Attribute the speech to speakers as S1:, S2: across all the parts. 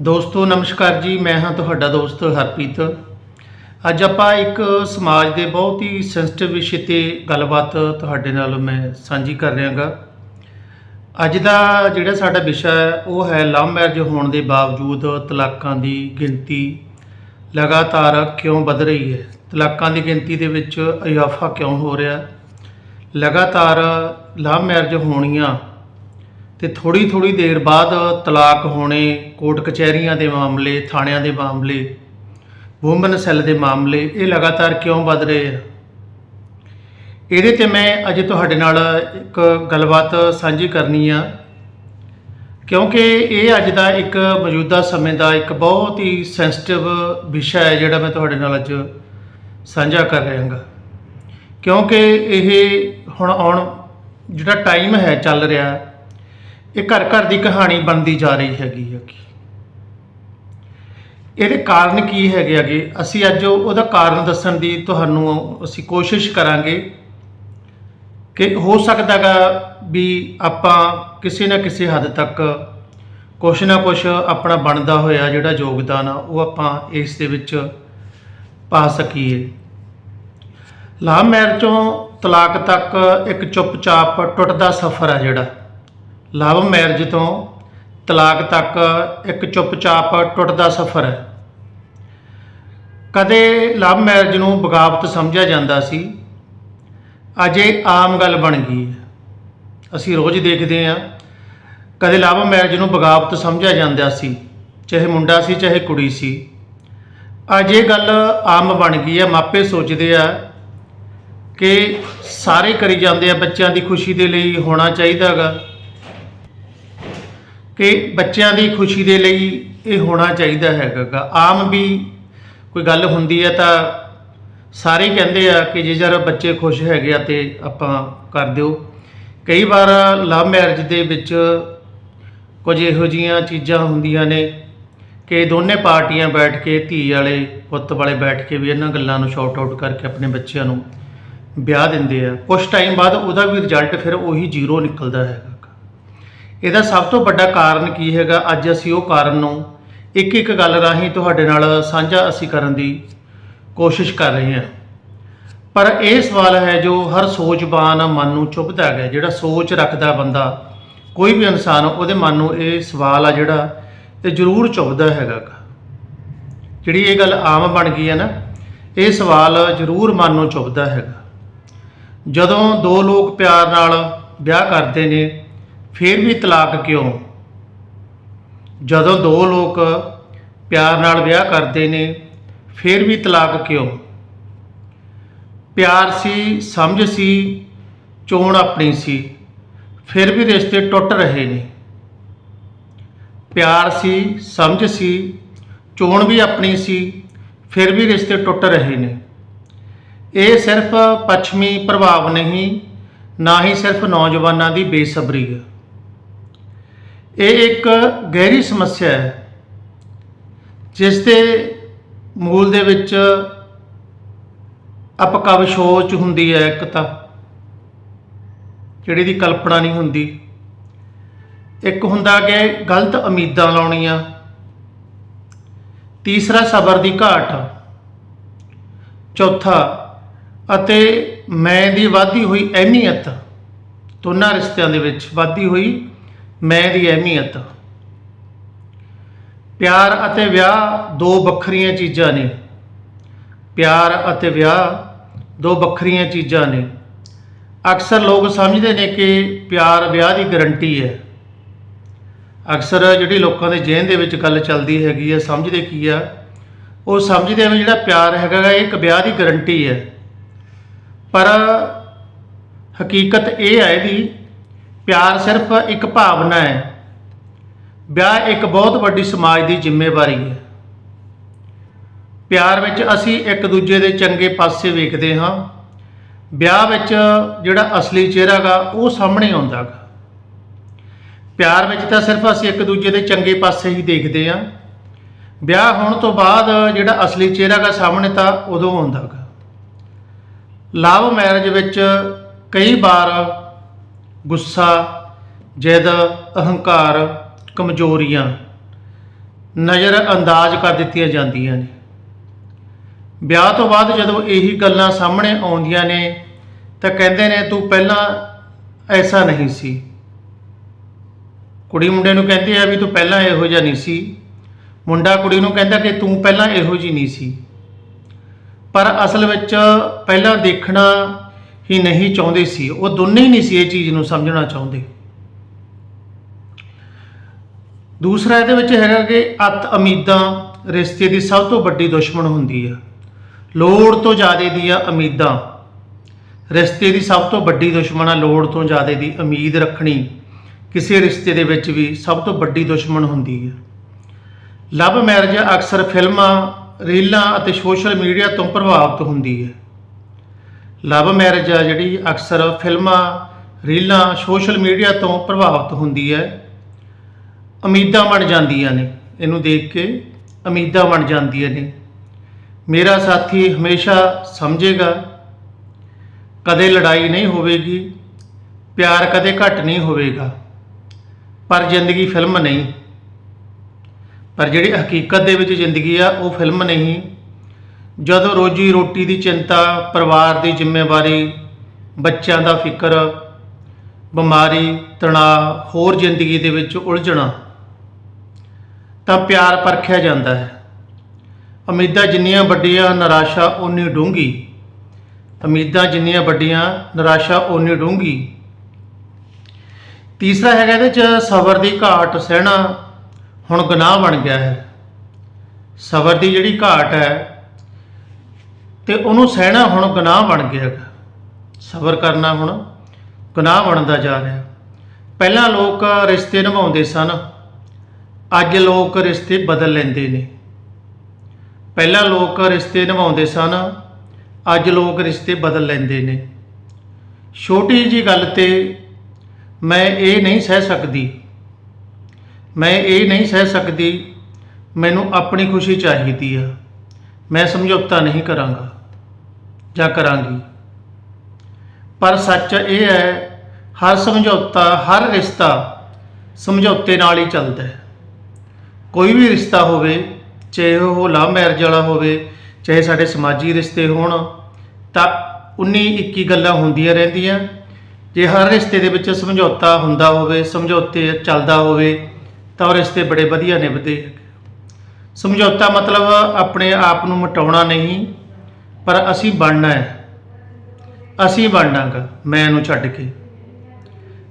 S1: ਦੋਸਤੋ, ਨਮਸਕਾਰ ਜੀ। ਮੈਂ ਹਾਂ ਤੁਹਾਡਾ ਦੋਸਤ ਹਰਪ੍ਰੀਤ। ਅੱਜ ਆਪਾਂ ਇੱਕ ਸਮਾਜ ਦੇ ਬਹੁਤ ਹੀ ਸੈਂਸਿਟਿਵ ਵਿਸ਼ੇ ਤੇ ਗੱਲਬਾਤ ਤੁਹਾਡੇ ਨਾਲ ਮੈਂ ਸਾਂਝੀ ਕਰ ਰਿਹਾਗਾ। ਅੱਜ ਦਾ ਜਿਹੜਾ ਸਾਡਾ ਵਿਸ਼ਾ ਹੈ, ਉਹ ਹੈ ਲਵ ਮੈਰਿਜ ਹੋਣ ਦੇ ਬਾਵਜੂਦ ਤਲਾਕਾਂ ਦੀ ਗਿਣਤੀ ਲਗਾਤਾਰ ਕਿਉਂ ਵੱਧ ਰਹੀ ਹੈ? ਤਲਾਕਾਂ ਦੀ ਗਿਣਤੀ ਦੇ ਵਿੱਚ ਇਜ਼ਾਫਾ ਕਿਉਂ ਹੋ ਰਿਹਾ? ਲਗਾਤਾਰ ਲਵ ਮੈਰਿਜ ਹੋਣੀਆਂ ਤੇ ਥੋੜੀ ਥੋੜੀ ਦੇਰ ਬਾਅਦ ਤਲਾਕ ਹੋਣੇ, ਕੋਰਟ ਕਚਹਿਰੀਆਂ ਦੇ ਮਾਮਲੇ, ਥਾਣਿਆਂ ਦੇ ਮਾਮਲੇ, ਵੂਮਨ ਸੈੱਲ ਦੇ ਮਾਮਲੇ, ਇਹ ਲਗਾਤਾਰ ਕਿਉਂ ਵੱਧ ਰਹੇ ਆ? ਇਹਦੇ ਤੇ ਮੈਂ ਅੱਜ ਤੁਹਾਡੇ ਨਾਲ ਇੱਕ ਗੱਲਬਾਤ ਸਾਂਝੀ ਕਰਨੀ ਆ, ਕਿਉਂਕਿ ਇਹ ਅੱਜ ਦਾ ਇੱਕ ਮੌਜੂਦਾ ਸਮੇਂ ਦਾ ਇੱਕ ਬਹੁਤ ਹੀ ਸੈਂਸਿਟਿਵ ਵਿਸ਼ਾ ਹੈ ਜਿਹੜਾ ਮੈਂ ਤੁਹਾਡੇ ਨਾਲ ਅੱਜ ਸਾਂਝਾ ਕਰ ਰਿਹਾ ਹਾਂ ਕਿਉਂਕਿ ਇਹ ਹੁਣ ਆਉਣ ਜਿਹੜਾ ਟਾਈਮ ਹੈ ਚੱਲ ਰਿਹਾ ਇਹ ਘਰ ਘਰ ਦੀ ਕਹਾਣੀ ਬਣਦੀ ਜਾ ਰਹੀ ਹੈਗੀ ਹੈਗੀ ਇਹਦੇ ਕਾਰਨ ਕੀ ਹੈਗੇ ਅਗੇ ਅਸੀਂ ਅੱਜ ਉਹਦਾ ਕਾਰਨ ਦੱਸਣ ਦੀ ਤੁਹਾਨੂੰ ਅਸੀਂ ਕੋਸ਼ਿਸ਼ ਕਰਾਂਗੇ ਕਿ ਹੋ ਸਕਦਾਗਾ ਵੀ ਆਪਾਂ ਕਿਸੇ ਨਾ ਕਿਸੇ ਹੱਦ ਤੱਕ ਕੁਛ ਨਾ ਕੁਛ ਆਪਣਾ ਬਣਦਾ ਹੋਇਆ ਜਿਹੜਾ ਯੋਗਦਾਨ ਆ, ਉਹ ਆਪਾਂ ਇਸ ਦੇ ਵਿੱਚ ਪਾ ਸਕੀਏ। ਲਾਭ ਮੈਰਿਜੋਂ ਤਲਾਕ ਤੱਕ ਇੱਕ ਚੁੱਪਚਾਪ ਟੁੱਟਦਾ ਸਫ਼ਰ ਆ ਜਿਹੜਾ। ਲਵ ਮੈਰਿਜ ਤੋਂ ਤਲਾਕ ਤੱਕ ਇੱਕ ਚੁੱਪਚਾਪ ਟੁੱਟਦਾ ਸਫ਼ਰ ਹੈ। ਕਦੇ ਲਵ ਮੈਰਿਜ ਨੂੰ ਬਗਾਵਤ ਸਮਝਿਆ ਜਾਂਦਾ ਸੀ। ਅੱਜ ਇਹ ਆਮ ਗੱਲ ਬਣ ਗਈ ਹੈ। ਅਸੀਂ ਰੋਜ਼ ਦੇਖਦੇ ਹਾਂ, ਕਦੇ ਲਵ ਮੈਰਿਜ ਨੂੰ ਬਗਾਵਤ ਸਮਝਿਆ ਜਾਂਦਾ ਸੀ, ਚਾਹੇ ਮੁੰਡਾ ਸੀ, ਚਾਹੇ ਕੁੜੀ ਸੀ। ਅੱਜ ਇਹ ਗੱਲ ਆਮ ਬਣ ਗਈ ਹੈ। ਮਾਪੇ ਸੋਚਦੇ ਆ ਕਿ ਸਾਰੇ ਕਰੀ ਜਾਂਦੇ ਆ ਬੱਚਿਆਂ ਦੀ ਖੁਸ਼ੀ ਦੇ ਲਈ ਹੋਣਾ ਚਾਹੀਦਾ ਹੈਗਾ। ਕਿ ਬੱਚਿਆਂ ਦੀ ਖੁਸ਼ੀ ਦੇ ਲਈ ਇਹ ਹੋਣਾ ਚਾਹੀਦਾ ਹੈਗਾ ਆਮ ਵੀ ਕੋਈ ਗੱਲ ਹੁੰਦੀ ਹੈ ਤਾਂ ਸਾਰੇ ਕਹਿੰਦੇ ਆ ਕਿ ਜੇ ਜਰ ਬੱਚੇ ਖੁਸ਼ ਹੈਗੇ ਆ ਤੇ ਆਪਾਂ ਕਰ ਦਿਓ। ਕਈ ਵਾਰ ਲਵ ਮੈਰਿਜ ਦੇ ਵਿੱਚ ਕੁਝ ਇਹੋ ਜੀਆਂ ਚੀਜ਼ਾਂ ਹੁੰਦੀਆਂ ਨੇ ਕਿ ਦੋਨੇ ਪਾਰਟੀਆਂ ਬੈਠ ਕੇ ਧੀ ਵਾਲੇ, ਪੁੱਤ ਵਾਲੇ ਬੈਠ ਕੇ ਵੀ ਇਹਨਾਂ ਗੱਲਾਂ ਨੂੰ ਸ਼ਾਰਟ ਆਊਟ ਕਰਕੇ ਆਪਣੇ ਬੱਚਿਆਂ ਨੂੰ ਵਿਆਹ ਦਿੰਦੇ ਆ। ਕੁਝ ਟਾਈਮ ਬਾਅਦ ਉਹਦਾ ਵੀ ਰਿਜ਼ਲਟ ਫਿਰ ਉਹੀ ਜ਼ੀਰੋ ਨਿਕਲਦਾ ਹੈਗਾ। ਇਹਦਾ ਸਭ ਤੋਂ ਵੱਡਾ ਕਾਰਨ ਕੀ ਹੈਗਾ? ਅੱਜ ਅਸੀਂ ਉਹ ਕਾਰਨ ਨੂੰ ਇੱਕ ਇੱਕ ਗੱਲ ਰਾਹੀਂ ਤੁਹਾਡੇ ਨਾਲ ਸਾਂਝਾ ਅਸੀਂ ਕਰਨ ਦੀ ਕੋਸ਼ਿਸ਼ ਕਰ ਰਹੇ ਹਾਂ। ਪਰ ਇਹ ਸਵਾਲ ਹੈ ਜੋ ਹਰ ਸੋਚਬਾਨ ਮਨ ਨੂੰ ਚੁੱਭਦਾ ਹੈ ਜਿਹੜਾ ਸੋਚ ਰੱਖਦਾ ਬੰਦਾ, ਕੋਈ ਵੀ ਇਨਸਾਨ, ਉਹਦੇ ਮਨ ਨੂੰ ਇਹ ਸਵਾਲ ਆ ਜਿਹੜਾ ਇਹ ਜ਼ਰੂਰ ਚੁੱਭਦਾ ਹੈਗਾ। ਜਿਹੜੀ ਇਹ ਗੱਲ ਆਮ ਬਣ ਗਈ ਹੈ ਨਾ, ਇਹ ਸਵਾਲ ਜ਼ਰੂਰ ਮਨ ਨੂੰ ਚੁੱਭਦਾ ਹੈਗਾ। ਜਦੋਂ ਦੋ ਲੋਕ ਪਿਆਰ ਨਾਲ ਵਿਆਹ ਕਰਦੇ ਨੇ ਫਿਰ ਵੀ ਤਲਾਕ ਕਿਉਂ? ਜਦੋਂ ਦੋ ਲੋਕ ਪਿਆਰ ਨਾਲ ਵਿਆਹ ਕਰਦੇ ਨੇ, ਫਿਰ ਵੀ ਤਲਾਕ ਕਿਉਂ? ਪਿਆਰ ਸੀ, ਸਮਝ ਸੀ, ਚੋਣ ਆਪਣੀ ਸੀ, ਫਿਰ ਵੀ ਰਿਸ਼ਤੇ ਟੁੱਟ ਰਹੇ ਨੇ। ਪਿਆਰ ਸੀ, ਸਮਝ ਸੀ, ਚੋਣ ਵੀ ਆਪਣੀ ਸੀ, ਫਿਰ ਵੀ ਰਿਸ਼ਤੇ ਟੁੱਟ ਰਹੇ ਨੇ। ਇਹ ਸਿਰਫ ਪੱਛਮੀ ਪ੍ਰਭਾਵ ਨਹੀਂ, ਨਾ ਹੀ ਸਿਰਫ ਨੌਜਵਾਨਾਂ ਦੀ ਬੇਸਬਰੀ ਹੈ ਇਹ ਇੱਕ ਗਹਿਰੀ ਸਮੱਸਿਆ ਹੈ, ਜਿਸ ਦੇ ਮੂਲ ਦੇ ਵਿੱਚ ਅਪਕਵ ਸੋਚ ਹੁੰਦੀ ਹੈ ਇੱਕ ਤਾਂ, ਜਿਹੜੀ ਦੀ ਕਲਪਨਾ ਨਹੀਂ ਹੁੰਦੀ। ਇੱਕ ਹੁੰਦਾ ਕਿ ਗਲਤ ਉਮੀਦਾਂ ਲਾਉਣੀਆਂ। ਤੀਸਰਾ ਸਬਰ ਦੀ ਘਾਟ। ਚੌਥਾ, ਅਤੇ ਮੈਂ ਦੀ ਵਾਧੀ ਹੋਈ ਅਹਿਮੀਅਤ, ਦੋਨਾਂ ਰਿਸ਼ਤਿਆਂ ਦੇ ਵਿੱਚ ਵਾਧੀ ਹੋਈ ਮੈਂ ਦੀ ਅਹਿਮੀਅਤ। ਪਿਆਰ ਅਤੇ ਵਿਆਹ ਦੋ ਵੱਖਰੀਆਂ ਚੀਜ਼ਾਂ ਨੇ। ਪਿਆਰ ਅਤੇ ਵਿਆਹ ਦੋ ਵੱਖਰੀਆਂ ਚੀਜ਼ਾਂ ਨੇ। ਅਕਸਰ ਲੋਕ ਸਮਝਦੇ ਨੇ ਕਿ ਪਿਆਰ ਵਿਆਹ ਦੀ ਗਾਰੰਟੀ ਹੈ। ਅਕਸਰ ਜਿਹੜੀ ਲੋਕਾਂ ਦੇ ਜ਼ਿਹਨ ਦੇ ਵਿੱਚ ਗੱਲ ਚੱਲਦੀ ਹੈਗੀ ਹੈ, ਸਮਝਦੇ ਕੀ ਆ? ਉਹ ਸਮਝਦੇ ਆ ਵੀ ਜਿਹੜਾ ਪਿਆਰ ਹੈਗਾ ਇਹ ਇੱਕ ਵਿਆਹ ਦੀ ਗਾਰੰਟੀ ਹੈ। ਪਰ ਹਕੀਕਤ ਇਹ ਹੈ ਇਹਦੀ ਪਿਆਰ ਸਿਰਫ ਇੱਕ ਭਾਵਨਾ ਹੈ। ਵਿਆਹ ਇੱਕ ਬਹੁਤ ਵੱਡੀ ਸਮਾਜ ਦੀ ਜ਼ਿੰਮੇਵਾਰੀ ਹੈ। ਪਿਆਰ ਵਿੱਚ ਅਸੀਂ ਇੱਕ ਦੂਜੇ ਦੇ ਚੰਗੇ ਪਾਸੇ ਵੇਖਦੇ ਹਾਂ। ਵਿਆਹ ਵਿੱਚ ਜਿਹੜਾ ਅਸਲੀ ਚਿਹਰਾ ਗਾ ਉਹ ਸਾਹਮਣੇ ਆਉਂਦਾ ਗਾ ਪਿਆਰ ਵਿੱਚ ਤਾਂ ਸਿਰਫ ਅਸੀਂ ਇੱਕ ਦੂਜੇ ਦੇ ਚੰਗੇ ਪਾਸੇ ਹੀ ਦੇਖਦੇ ਹਾਂ। ਵਿਆਹ ਹੋਣ ਤੋਂ ਬਾਅਦ ਜਿਹੜਾ ਅਸਲੀ ਚਿਹਰਾ ਗਾ ਸਾਹਮਣੇ ਤਾਂ ਉਦੋਂ ਆਉਂਦਾ ਗਾ ਲਵ ਮੈਰਿਜ ਵਿੱਚ ਕਈ ਵਾਰ ਗੁੱਸਾ, ਜਿੱਦ, ਅਹੰਕਾਰ, ਕਮਜ਼ੋਰੀਆਂ ਨਜ਼ਰ ਅੰਦਾਜ਼ ਕਰ ਦਿੱਤੀਆਂ ਜਾਂਦੀਆਂ ਨੇ। ਵਿਆਹ ਤੋਂ ਬਾਅਦ ਜਦੋਂ ਇਹੀ ਗੱਲਾਂ ਸਾਹਮਣੇ ਆਉਂਦੀਆਂ ਨੇ, ਤਾਂ ਕਹਿੰਦੇ ਨੇ, ਤੂੰ ਪਹਿਲਾਂ ਐਸਾ ਨਹੀਂ ਸੀ। ਕੁੜੀ ਮੁੰਡੇ ਨੂੰ ਕਹਿੰਦੀ ਆ ਵੀ, ਤੂੰ ਪਹਿਲਾਂ ਇਹੋ ਜਿਹਾ ਨਹੀਂ ਸੀ। ਮੁੰਡਾ ਕੁੜੀ ਨੂੰ ਕਹਿੰਦਾ ਕਿ, ਤੂੰ ਪਹਿਲਾਂ ਇਹੋ ਜਿਹੀ ਨਹੀਂ ਸੀ। ਪਰ ਅਸਲ ਵਿੱਚ ਪਹਿਲਾਂ ਦੇਖਣਾ ਹੀ ਨਹੀਂ ਚਾਹੁੰਦੇ ਸੀ। ਉਹ ਦੋਨੇ ਹੀ ਨਹੀਂ ਸੀ ਇਹ ਚੀਜ਼ ਨੂੰ ਸਮਝਣਾ ਚਾਹੁੰਦੇ। ਦੂਸਰਾ ਇਹਦੇ ਵਿੱਚ ਹੈਗਾ ਕਿ ਅਤ ਉਮੀਦਾਂ ਰਿਸ਼ਤੇ ਦੀ ਸਭ ਤੋਂ ਵੱਡੀ ਦੁਸ਼ਮਣ ਹੁੰਦੀ ਆ। ਲੋੜ ਤੋਂ ਜ਼ਿਆਦਾ ਦੀਆਂ ਉਮੀਦਾਂ ਰਿਸ਼ਤੇ ਦੀ ਸਭ ਤੋਂ ਵੱਡੀ ਦੁਸ਼ਮਣ ਆ ਲੋੜ ਤੋਂ ਜ਼ਿਆਦਾ ਦੀ ਉਮੀਦ ਰੱਖਣੀ। ਕਿਸੇ ਰਿਸ਼ਤੇ ਦੇ ਵਿੱਚ ਵੀ ਸਭ ਤੋਂ ਵੱਡੀ ਦੁਸ਼ਮਣ ਹੁੰਦੀ ਹੈ ਲਵ ਮੈਰਿਜ ਅਕਸਰ ਫਿਲਮਾਂ, ਰੀਲਾਂ ਅਤੇ ਸੋਸ਼ਲ ਮੀਡੀਆ ਤੋਂ ਪ੍ਰਭਾਵਿਤ ਹੁੰਦੀ ਹੈ ਲਵ ਮੈਰਿਜ ਆ ਜਿਹੜੀ ਅਕਸਰ ਫਿਲਮਾਂ, ਰੀਲਾਂ, ਸੋਸ਼ਲ ਮੀਡੀਆ ਤੋਂ ਪ੍ਰਭਾਵਿਤ ਹੁੰਦੀ ਹੈ। ਉਮੀਦਾਂ ਬਣ ਜਾਂਦੀਆਂ ਨੇ, ਇਹਨੂੰ ਦੇਖ ਕੇ ਉਮੀਦਾਂ ਬਣ ਜਾਂਦੀਆਂ ਨੇ। ਮੇਰਾ ਸਾਥੀ ਹਮੇਸ਼ਾ ਸਮਝੇਗਾ, ਕਦੇ ਲੜਾਈ ਨਹੀਂ ਹੋਵੇਗੀ, ਪਿਆਰ ਕਦੇ ਘੱਟ ਨਹੀਂ ਹੋਵੇਗਾ, ਪਰ ਜ਼ਿੰਦਗੀ ਫਿਲਮ ਨਹੀਂ। ਪਰ ਜਿਹੜੀ ਹਕੀਕਤ ਦੇ ਵਿੱਚ ਜ਼ਿੰਦਗੀ ਆ, ਉਹ ਫਿਲਮ ਨਹੀਂ ਜਦੋਂ ਰੋਜੀ ਰੋਟੀ ਦੀ ਚਿੰਤਾ, ਪਰਿਵਾਰ ਦੀ ਜ਼ਿੰਮੇਵਾਰੀ, ਬੱਚਿਆਂ ਦਾ ਫਿਕਰ, ਬਿਮਾਰੀ, ਤਣਾਅ ਹੋਰ ਜ਼ਿੰਦਗੀ ਦੇ ਵਿੱਚ ਉਲਝਣਾ ਤਾਂ ਪਿਆਰ ਪਰਖਿਆ ਜਾਂਦਾ ਹੈ। ਉਮੀਦਾਂ ਜਿੰਨੀਆਂ ਵੱਡੀਆਂ, ਨਿਰਾਸ਼ਾ ਓਨੀ ਡੂੰਘੀ। ਉਮੀਦਾਂ ਜਿੰਨੀਆਂ ਵੱਡੀਆਂ, ਨਿਰਾਸ਼ਾ ਓਨੀ ਡੂੰਘੀ। ਤੀਸਰਾ ਹੈਗਾ ਇਹਦੇ ਚ ਸਬਰ ਦੀ ਘਾਟ ਸਹਿਣਾ, ਹੁਣ ਗੁਨਾਹ ਬਣ ਗਿਆ ਹੈ। ਸਬਰ ਦੀ ਜਿਹੜੀ ਘਾਟ ਹੈ ਤੇ ਉਹਨੂੰ ਸਹਿਣਾ ਹੁਣ ਗੁਨਾਹ ਬਣ ਗਿਆ ਹੈਗਾ। ਸਬਰ ਕਰਨਾ ਹੁਣ ਗੁਨਾਹ ਬਣਦਾ ਜਾ ਰਿਹਾ। ਪਹਿਲਾਂ ਲੋਕ ਰਿਸ਼ਤੇ ਨਿਭਾਉਂਦੇ ਸਨ, ਅੱਜ ਲੋਕ ਰਿਸ਼ਤੇ ਬਦਲ ਲੈਂਦੇ ਨੇ। ਪਹਿਲਾਂ ਲੋਕ ਰਿਸ਼ਤੇ ਨਿਭਾਉਂਦੇ ਸਨ, ਅੱਜ ਲੋਕ ਰਿਸ਼ਤੇ ਬਦਲ ਲੈਂਦੇ ਨੇ। ਛੋਟੀ ਜੀ ਗੱਲ ਤੇ ਮੈਂ ਇਹ ਨਹੀਂ ਸਹਿ ਸਕਦੀ। ਮੈਂ ਇਹ ਨਹੀਂ ਸਹਿ ਸਕਦੀ, ਮੈਨੂੰ ਆਪਣੀ ਖੁਸ਼ੀ ਚਾਹੀਦੀ ਆ। ਮੈਂ ਸਮਝੌਤਾ ਨਹੀਂ ਕਰਾਂਗਾ। ਜਾਂ ਕਰਾਂਗੀ। ਪਰ ਸੱਚ ਇਹ ਹੈ, ਹਰ ਸਮਝੌਤਾ, ਹਰ ਰਿਸ਼ਤਾ ਸਮਝੌਤੇ ਨਾਲ ਹੀ ਚੱਲਦਾ ਹੈ। ਕੋਈ ਵੀ ਰਿਸ਼ਤਾ ਹੋਵੇ, ਚਾਹੇ ਉਹ ਲਵ ਮੈਰਿਜ ਵਾਲਾ ਹੋਵੇ, ਚਾਹੇ ਸਾਡੇ ਸਮਾਜੀ ਰਿਸ਼ਤੇ ਹੋਣ, ਤਾਂ 19 21 ਗੱਲਾਂ ਹੁੰਦੀਆਂ ਰਹਿੰਦੀਆਂ। ਜੇ ਹਰ ਰਿਸ਼ਤੇ ਦੇ ਵਿੱਚ ਸਮਝੌਤਾ ਹੁੰਦਾ ਹੋਵੇ, ਸਮਝੌਤੇ ਚੱਲਦਾ ਹੋਵੇ, ਤਾਂ ਉਹ ਰਿਸ਼ਤੇ ਬੜੇ ਵਧੀਆ ਨਿਭਦੇ ਹੈਗੇ ਸਮਝੌਤਾ ਮਤਲਬ ਆਪਣੇ ਆਪ ਨੂੰ ਮਟਾਉਣਾ ਨਹੀਂ ਪਰ ਅਸੀਂ ਬਣਨਾ ਹੈ। ਅਸੀਂ ਬਣਨਾਗਾ, ਮੈਂ ਨੂੰ ਛੱਡ ਕੇ।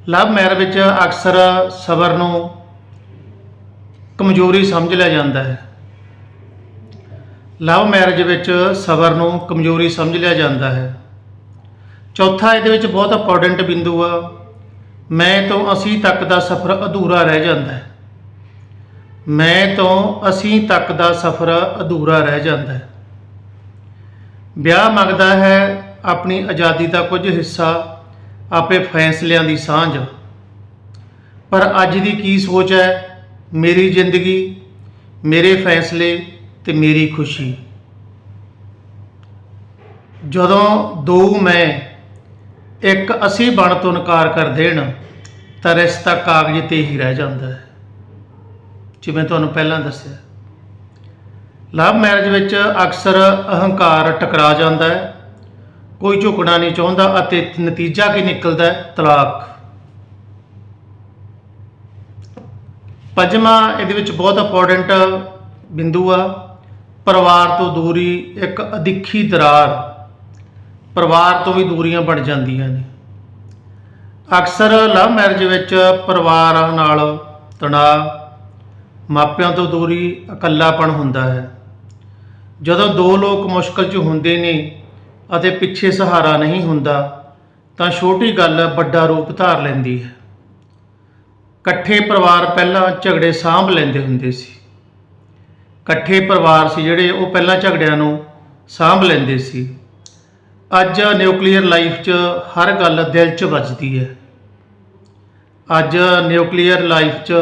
S1: ਲਵ ਮੈਰਿਜ ਵਿੱਚ ਅਕਸਰ ਸਬਰ ਨੂੰ ਕਮਜ਼ੋਰੀ ਸਮਝ ਲਿਆ ਜਾਂਦਾ ਹੈ। ਲਵ ਮੈਰਿਜ ਵਿੱਚ ਸਬਰ ਨੂੰ ਕਮਜ਼ੋਰੀ ਸਮਝ ਲਿਆ ਜਾਂਦਾ ਹੈ। ਚੌਥਾ ਇਹਦੇ ਵਿੱਚ ਬਹੁਤ ਇੰਪੋਰਟੈਂਟ ਬਿੰਦੂ ਆ। ਮੈਂ ਤੋਂ ਅਸੀਂ ਤੱਕ ਦਾ ਸਫ਼ਰ ਅਧੂਰਾ ਰਹਿ ਜਾਂਦਾ ਹੈ। ਮੈਂ ਤੋਂ ਅਸੀਂ ਤੱਕ ਦਾ ਸਫ਼ਰ ਅਧੂਰਾ ਰਹਿ ਜਾਂਦਾ ਹੈ। ਵਿਆਹ ਮੰਗਦਾ ਹੈ, ਆਪਣੀ ਆਜ਼ਾਦੀ ਦਾ ਕੁਝ ਹਿੱਸਾ, ਆਪੇ ਫੈਸਲਿਆਂ ਦੀ ਸਾਂਝ। ਪਰ ਅੱਜ ਦੀ ਕੀ ਸੋਚ ਹੈ? ਮੇਰੀ ਜ਼ਿੰਦਗੀ, ਮੇਰੇ ਫੈਸਲੇ ਤੇ ਮੇਰੀ ਖੁਸ਼ੀ। ਜਦੋਂ ਦੋ ਮੈਂ ਇੱਕ ਅਸੀਂ ਬਣ ਤੋਂ ਇਨਕਾਰ ਕਰ ਦੇਣ, ਤਾਂ ਰਿਸ਼ਤਾ ਕਾਗਜ਼ ਤੇ ਹੀ ਰਹਿ ਜਾਂਦਾ ਹੈ। ਜਿਵੇਂ ਤੁਹਾਨੂੰ ਪਹਿਲਾਂ ਦੱਸਿਆ। ਲਵ ਮੈਰਿਜ ਵਿੱਚ ਅਕਸਰ ਅਹੰਕਾਰ ਟਕਰਾ ਜਾਂਦਾ ਹੈ। ਕੋਈ ਝੁਕਣਾ ਨਹੀਂ ਚਾਹੁੰਦਾ ਅਤੇ ਨਤੀਜਾ ਕੀ ਨਿਕਲਦਾ ਹੈ? ਤਲਾਕ। ਪੰਜਵਾਂ ਇਹਦੇ ਵਿੱਚ ਬਹੁਤ ਇੰਪੋਰਟੈਂਟ ਬਿੰਦੂ ਆ। ਪਰਿਵਾਰ ਤੋਂ ਦੂਰੀ ਇੱਕ ਅਦਿੱਖੀ ਦਰਾਰ। ਪਰਿਵਾਰ ਤੋਂ ਵੀ ਦੂਰੀਆਂ ਬਣ ਜਾਂਦੀਆਂ ਨੇ। ਅਕਸਰ ਲਵ ਮੈਰਿਜ ਵਿੱਚ ਪਰਿਵਾਰਾਂ ਨਾਲ ਤਣਾਅ, ਮਾਪਿਆਂ ਤੋਂ ਦੂਰੀ, ਇਕੱਲਾਪਣ ਹੁੰਦਾ ਹੈ। ਜਦੋਂ ਦੋ ਲੋਕ ਮੁਸ਼ਕਲ 'ਚ ਹੁੰਦੇ ਨੇ ਅਤੇ ਪਿੱਛੇ ਸਹਾਰਾ ਨਹੀਂ ਹੁੰਦਾ, ਤਾਂ ਛੋਟੀ ਗੱਲ ਵੱਡਾ ਰੂਪ ਧਾਰ ਲੈਂਦੀ ਹੈ। ਇਕੱਠੇ ਪਰਿਵਾਰ ਪਹਿਲਾਂ ਝਗੜੇ ਸਾਂਭ ਲੈਂਦੇ ਹੁੰਦੇ ਸੀ। ਇਕੱਠੇ ਪਰਿਵਾਰ ਸੀ ਜਿਹੜੇ ਉਹ ਪਹਿਲਾਂ ਝਗੜਿਆਂ ਨੂੰ ਸਾਂਭ ਲੈਂਦੇ ਸੀ। ਅੱਜ ਨਿਊਕਲੀਅਰ ਲਾਈਫ 'ਚ ਹਰ ਗੱਲ ਦਿਲ 'ਚ ਵੱਜਦੀ ਹੈ। ਅੱਜ ਨਿਊਕਲੀਅਰ ਲਾਈਫ 'ਚ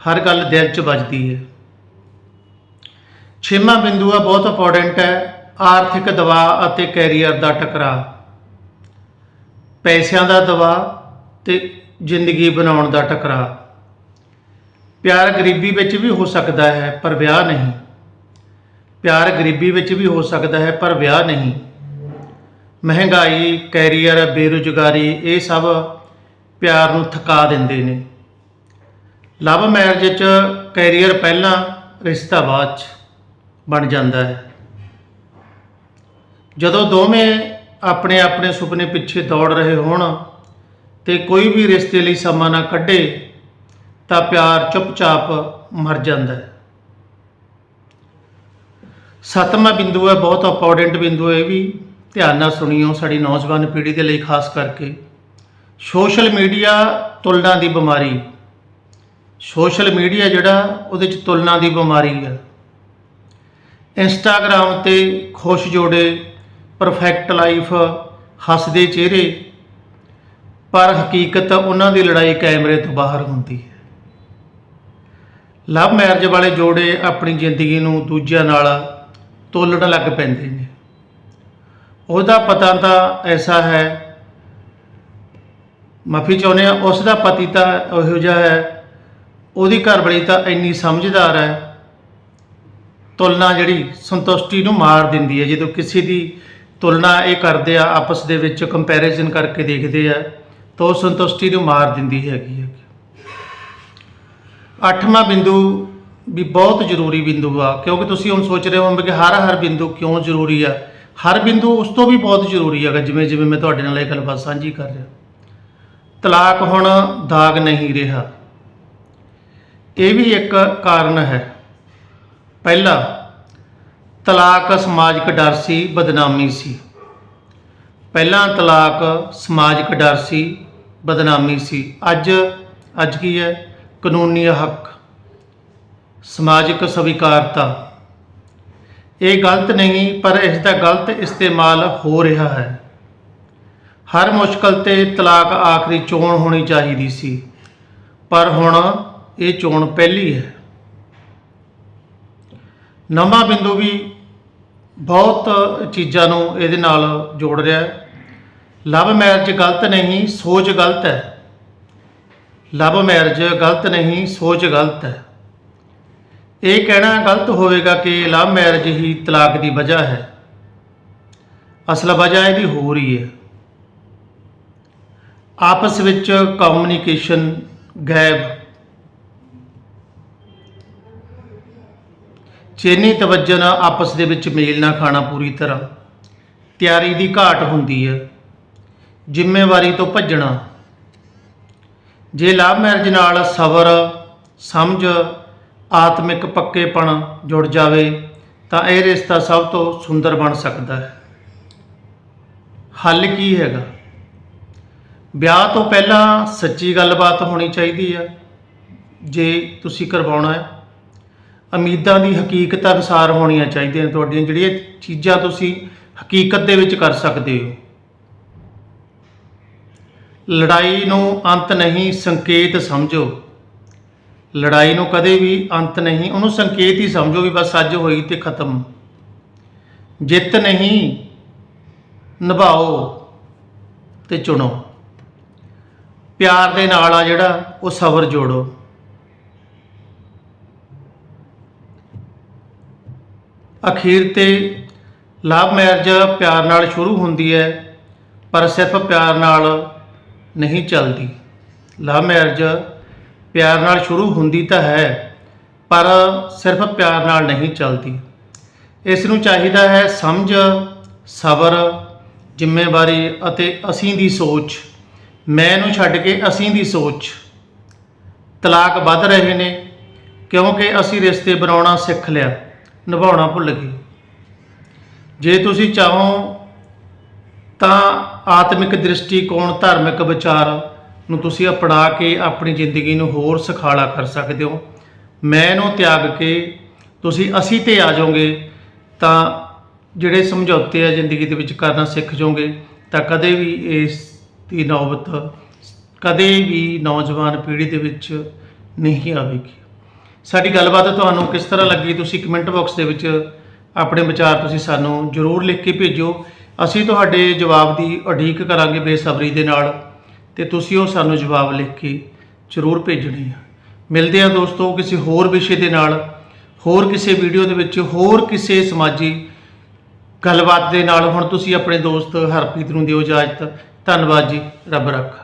S1: ਹਰ ਗੱਲ ਦਿਲ 'ਚ ਵੱਜਦੀ ਹੈ। ਛੇਵਾਂ ਬਿੰਦੂ ਆ, ਬਹੁਤ ਇੰਪੋਰਟੈਂਟ ਹੈ, ਆਰਥਿਕ ਦਬਾਅ ਅਤੇ ਕੈਰੀਅਰ ਦਾ ਟਕਰਾਅ। ਪੈਸਿਆਂ ਦਾ ਦਬਾਅ ਤੇ ਜ਼ਿੰਦਗੀ ਬਣਾਉਣ ਦਾ ਟਕਰਾਅ। ਪਿਆਰ ਗਰੀਬੀ ਵਿੱਚ ਵੀ ਹੋ ਸਕਦਾ ਹੈ, ਪਰ ਵਿਆਹ ਨਹੀਂ। ਪਿਆਰ ਗਰੀਬੀ ਵਿੱਚ ਵੀ ਹੋ ਸਕਦਾ ਹੈ, ਪਰ ਵਿਆਹ ਨਹੀਂ। ਮਹਿੰਗਾਈ ਕੈਰੀਅਰ ਬੇਰੁਜ਼ਗਾਰੀ, ਇਹ ਸਭ ਪਿਆਰ ਨੂੰ ਥਕਾ ਦਿੰਦੇ ਨੇ। ਲਵ ਮੈਰਿਜ 'ਚ ਕੈਰੀਅਰ ਪਹਿਲਾਂ, ਰਿਸ਼ਤਾ ਬਾਅਦ 'ਚ। ਬਣ ਜਾਂਦਾ ਹੈ। ਜਦੋਂ ਦੋਵੇਂ ਆਪਣੇ ਆਪਣੇ ਸੁਪਨੇ ਪਿੱਛੇ ਦੌੜ ਰਹੇ ਹੋਣ ਤੇ ਕੋਈ ਵੀ ਰਿਸ਼ਤੇ ਲਈ ਸਮਾਂ ਨਾ ਕੱਢੇ, ਤਾਂ ਪਿਆਰ ਚੁੱਪਚਾਪ ਮਰ ਜਾਂਦਾ ਹੈ। ਸੱਤਵਾਂ ਬਿੰਦੂ ਹੈ, ਬਹੁਤ ਇੰਪੋਰਟੈਂਟ ਬਿੰਦੂ ਹੈ ਇਹ ਵੀ। ਧਿਆਨ ਨਾਲ ਸੁਣਿਓ ਸਾਡੀ ਨੌਜਵਾਨ ਪੀੜ੍ਹੀ ਦੇ ਲਈ ਖਾਸ ਕਰਕੇ। ਸੋਸ਼ਲ ਮੀਡੀਆ ਤੁਲਨਾ ਦੀ ਬਿਮਾਰੀ। ਸੋਸ਼ਲ ਮੀਡੀਆ ਜਿਹੜਾ, ਉਹਦੇ ਚ ਤੁਲਨਾ ਦੀ ਬਿਮਾਰੀ ਹੈ। ਇੰਸਟਾਗ੍ਰam ਤੇ ਖੁਸ਼ ਜੋੜੇ ਪਰਫੈਕਟ ਲਾਈਫ ਹੱਸਦੇ ਚਿਹਰੇ। ਪਰ ਹਕੀਕਤ ਉਹਨਾਂ ਦੀ ਲੜਾਈ ਕੈਮਰੇ ਤੋਂ ਬਾਹਰ ਹੁੰਦੀ ਹੈ। ਲਵ ਮੈਰਿਜ ਵਾਲੇ ਜੋੜੇ ਆਪਣੀ ਜ਼ਿੰਦਗੀ ਨੂੰ ਦੂਜਿਆਂ ਨਾਲ ਤੋਲਣ ਲੱਗ ਪੈਂਦੇ ਨੇ। ਉਹਦਾ ਪਤਾ ਤਾਂ ਐਸਾ ਹੈ ਮਾਫੀ ਚਾਹੁੰਦੇ ਆ ਉਸ ਦਾ ਪਤੀ ਤਾਂ ਉਹੋ ਜਿਹਾ ਹੈ, ਉਹਦੀ ਘਰਵਾਲੀ ਤਾਂ ਇੰਨੀ ਸਮਝਦਾਰ ਹੈ ਤੁਲਨਾ ਜਿਹੜੀ ਸੰਤੁਸ਼ਟੀ ਨੂੰ ਮਾਰ ਦਿੰਦੀ ਹੈ। ਜਦੋਂ ਕਿਸੇ ਦੀ ਤੁਲਨਾ ਇਹ ਕਰਦੇ ਆ, ਆਪਸ ਦੇ ਵਿੱਚ ਕੰਪੈਰੀਜ਼ਨ ਕਰਕੇ ਦੇਖਦੇ ਆ, ਤਾਂ ਉਹ ਸੰਤੁਸ਼ਟੀ ਨੂੰ ਮਾਰ ਦਿੰਦੀ ਹੈਗੀ ਹੈ ਅੱਠਵਾਂ ਬਿੰਦੂ ਵੀ ਬਹੁਤ ਜ਼ਰੂਰੀ ਬਿੰਦੂ ਆ, ਕਿਉਂਕਿ ਤੁਸੀਂ ਹੁਣ ਸੋਚ ਰਹੇ ਹੋਵੋਗੇ ਕਿ ਹਰ ਹਰ ਬਿੰਦੂ ਕਿਉਂ ਜ਼ਰੂਰੀ ਆ? ਹਰ ਬਿੰਦੂ ਉਸ ਤੋਂ ਵੀ ਬਹੁਤ ਜ਼ਰੂਰੀ ਹੈਗਾ, ਜਿਵੇਂ ਜਿਵੇਂ ਮੈਂ ਤੁਹਾਡੇ ਨਾਲ ਇਹ ਗੱਲਬਾਤ ਸਾਂਝੀ ਕਰ ਰਿਹਾ। ਤਲਾਕ ਹੁਣ ਦਾਗ ਨਹੀਂ ਰਿਹਾ। ਇਹ ਵੀ ਇੱਕ ਕਾਰਨ ਹੈ। ਪਹਿਲਾ, ਤਲਾਕ ਸਮਾਜਿਕ ਡਰ ਸੀ, ਬਦਨਾਮੀ ਸੀ। ਪਹਿਲਾਂ ਤਲਾਕ ਸਮਾਜਿਕ ਡਰ ਸੀ, ਬਦਨਾਮੀ ਸੀ। ਅੱਜ ਅੱਜ ਕੀ ਹੈ? ਕਾਨੂੰਨੀ ਹੱਕ। ਸਮਾਜਿਕ ਸਵੀਕਾਰਤਾ। ਇਹ ਗਲਤ ਨਹੀਂ, ਪਰ ਇਸ ਦਾ ਗਲਤ ਇਸਤੇਮਾਲ ਹੋ ਰਿਹਾ ਹੈ। ਹਰ ਮੁਸ਼ਕਲ ਤੇ ਤਲਾਕ ਆਖਰੀ ਚੋਣ ਹੋਣੀ ਚਾਹੀਦੀ ਸੀ। ਪਰ ਹੁਣ ਇਹ ਚੋਣ ਪਹਿਲੀ ਹੈ। ਨਵਾਂ ਬਿੰਦੂ ਵੀ ਬਹੁਤ ਚੀਜ਼ਾਂ ਨੂੰ ਇਹਦੇ ਨਾਲ ਜੋੜ ਰਿਹਾ ਹੈ। ਲਵ ਮੈਰਿਜ ਗਲਤ ਨਹੀਂ, ਸੋਚ ਗਲਤ ਹੈ। ਲਵ ਮੈਰਿਜ ਗਲਤ ਨਹੀਂ, ਸੋਚ ਗਲਤ ਹੈ। ਇਹ ਕਹਿਣਾ ਗਲਤ ਹੋਵੇਗਾ ਕਿ ਲਵ ਮੈਰਿਜ ਹੀ ਤਲਾਕ ਦੀ ਵਜ੍ਹਾ ਹੈ। ਅਸਲ ਵਜ੍ਹਾ ਇਹਦੀ ਹੋ ਰਹੀ ਹੈ। ਆਪਸ ਵਿੱਚ ਕਮਿਊਨੀਕੇਸ਼ਨ ਗੈਪ ਚੇਨੀ ਤਵੱਜਨ ਆਪਸ ਦੇ ਵਿੱਚ ਮੇਲ ਨਾ ਖਾਣਾ ਪੂਰੀ ਤਰ੍ਹਾਂ। ਤਿਆਰੀ ਦੀ ਘਾਟ ਹੁੰਦੀ ਹੈ। ਜ਼ਿੰਮੇਵਾਰੀ ਤੋਂ ਭੱਜਣਾ। ਜੇ ਲਵ ਮੈਰਿਜ ਨਾਲ ਸਬਰ, ਸਮਝ, ਆਤਮਿਕ ਪੱਕੇਪਣ ਜੁੜ ਜਾਵੇ, ਤਾਂ ਇਹ ਰਿਸ਼ਤਾ ਸਭ ਤੋਂ ਸੁੰਦਰ ਬਣ ਸਕਦਾ ਹੈ। ਹੱਲ ਕੀ ਹੈਗਾ? ਵਿਆਹ ਤੋਂ ਪਹਿਲਾਂ ਸੱਚੀ ਗੱਲਬਾਤ ਹੋਣੀ ਚਾਹੀਦੀ ਹੈ। ਜੇ ਤੁਸੀਂ ਕਰਵਾਉਣਾ ਹੈ ਉਮੀਦਾਂ ਦੀ ਹਕੀਕਤ ਅਨੁਸਾਰ ਹੋਣੀਆਂ ਚਾਹੀਦੀਆਂ ਨੇ ਤੁਹਾਡੀਆਂ, ਜਿਹੜੀਆਂ ਚੀਜ਼ਾਂ ਤੁਸੀਂ ਹਕੀਕਤ ਦੇ ਵਿੱਚ ਕਰ ਸਕਦੇ ਹੋ। ਲੜਾਈ ਨੂੰ ਅੰਤ ਨਹੀਂ, ਸੰਕੇਤ ਸਮਝੋ। ਲੜਾਈ ਨੂੰ ਕਦੇ ਵੀ ਅੰਤ ਨਹੀਂ, ਉਹਨੂੰ ਸੰਕੇਤ ਹੀ ਸਮਝੋ ਵੀ ਬਸ ਅੱਜ ਹੋਈ ਤੇ ਖਤਮ। ਜਿੱਤ ਨਹੀਂ, ਨਿਭਾਓ ਤੇ ਚੁਣੋ। ਪਿਆਰ ਦੇ ਨਾਲ ਆ ਜਿਹੜਾ, ਉਹ ਸਬਰ ਜੋੜੋ। ਅਖੀਰ ਤੇ ਲਵ ਮੈਰਿਜ ਪਿਆਰ ਨਾਲ ਸ਼ੁਰੂ ਹੁੰਦੀ ਹੈ, ਪਰ ਸਿਰਫ ਪਿਆਰ ਨਾਲ ਨਹੀਂ ਚੱਲਦੀ। ਲਵ ਮੈਰਿਜ ਪਿਆਰ ਨਾਲ ਸ਼ੁਰੂ ਹੁੰਦੀ ਤਾਂ ਹੈ, ਪਰ ਸਿਰਫ ਪਿਆਰ ਨਾਲ ਨਹੀਂ ਚੱਲਦੀ। ਇਸ ਨੂੰ ਚਾਹੀਦਾ ਹੈ ਸਮਝ, ਸਬਰ, ਜ਼ਿੰਮੇਵਾਰੀ ਅਤੇ ਅਸੀਂ ਦੀ ਸੋਚ। ਮੈਂ ਨੂੰ ਛੱਡ ਕੇ ਅਸੀਂ ਦੀ ਸੋਚ। ਤਲਾਕ ਵੱਧ ਰਹੇ ਨੇ, ਕਿਉਂਕਿ ਅਸੀਂ ਰਿਸ਼ਤੇ ਬਣਾਉਣਾ ਸਿੱਖ ਲਿਆ। ਨਿਭਾਉਣਾ ਭੁੱਲ ਗਏ। ਜੇ ਤੁਸੀਂ ਚਾਹੋ ਤਾਂ ਆਤਮਿਕ ਦ੍ਰਿਸ਼ਟੀਕੋਣ, ਧਾਰਮਿਕ ਵਿਚਾਰ ਨੂੰ ਤੁਸੀਂ ਅਪਣਾ ਕੇ ਆਪਣੀ ਜ਼ਿੰਦਗੀ ਨੂੰ ਹੋਰ ਸੁਖਾਲਾ ਕਰ ਸਕਦੇ ਹੋ। ਮੈਂ ਨੂੰ ਤਿਆਗ ਕੇ ਤੁਸੀਂ ਅਸੀਂ ਤੇ ਆ ਜਾਓਗੇ ਤਾਂ ਜਿਹੜੇ ਸਮਝੌਤੇ ਆ ਜ਼ਿੰਦਗੀ ਦੇ ਵਿੱਚ ਕਰਨਾ ਸਿੱਖ ਜਾਓਗੇ ਤਾਂ ਕਦੇ ਵੀ ਇਸ ਦੀ ਨੌਬਤ, ਕਦੇ ਵੀ ਨੌਜਵਾਨ ਪੀੜ੍ਹੀ ਦੇ ਵਿੱਚ ਨਹੀਂ ਆਵੇਗੀ। ਸਾਡੀ ਗੱਲਬਾਤ ਤੁਹਾਨੂੰ ਕਿਸ ਤਰ੍ਹਾਂ ਲੱਗੀ? ਤੁਸੀਂ ਕਮੈਂਟ ਬਾਕਸ ਦੇ ਵਿੱਚ ਆਪਣੇ ਵਿਚਾਰ ਤੁਸੀਂ ਸਾਨੂੰ ਜ਼ਰੂਰ ਲਿਖ ਕੇ ਭੇਜੋ ਅਸੀਂ ਤੁਹਾਡੇ ਜਵਾਬ ਦੀ ਉਡੀਕ ਕਰਾਂਗੇ ਬੇਸਬਰੀ ਦੇ ਨਾਲ ਤੇ ਤੁਸੀਂ ਉਹ ਸਾਨੂੰ ਜਵਾਬ ਲਿਖ ਕੇ ਜ਼ਰੂਰ ਭੇਜਣੇ ਆ। ਮਿਲਦੇ ਆ ਦੋਸਤੋ ਕਿਸੇ ਹੋਰ ਵਿਸ਼ੇ ਦੇ ਨਾਲ, ਹੋਰ ਕਿਸੇ ਵੀਡੀਓ ਦੇ ਵਿੱਚ, ਹੋਰ ਕਿਸੇ ਸਮਾਜੀ ਗੱਲਬਾਤ ਦੇ ਨਾਲ। ਹੁਣ ਤੁਸੀਂ ਆਪਣੇ ਦੋਸਤ ਹਰਪ੍ਰੀਤ ਨੂੰ ਦਿਓ ਇਜਾਜ਼ਤ। ਧੰਨਵਾਦ ਜੀ। ਰੱਬ ਰੱਖ।